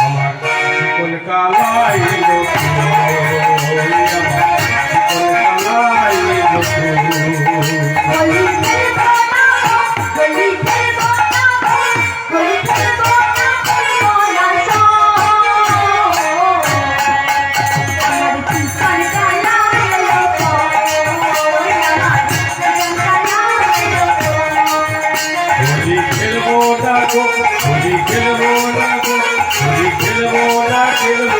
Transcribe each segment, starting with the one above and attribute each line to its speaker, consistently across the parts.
Speaker 1: আমার কলকাতা you.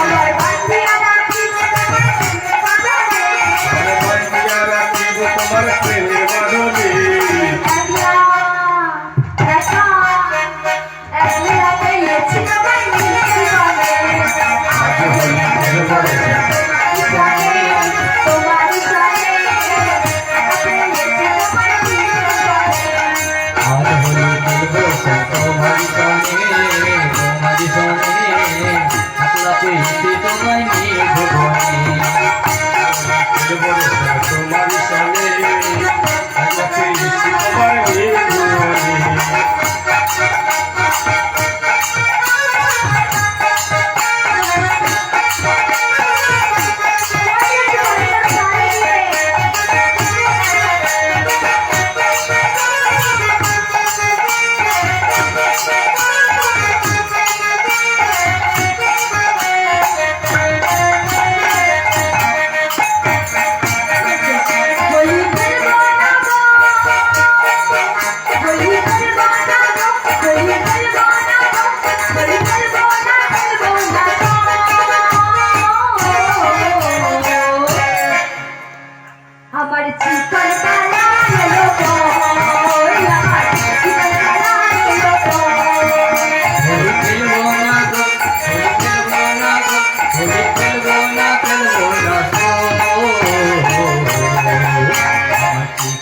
Speaker 1: আমার
Speaker 2: তোমার
Speaker 1: সামনে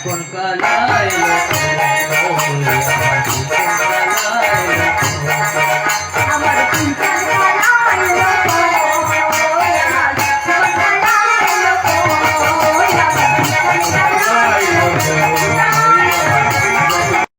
Speaker 3: con calaelo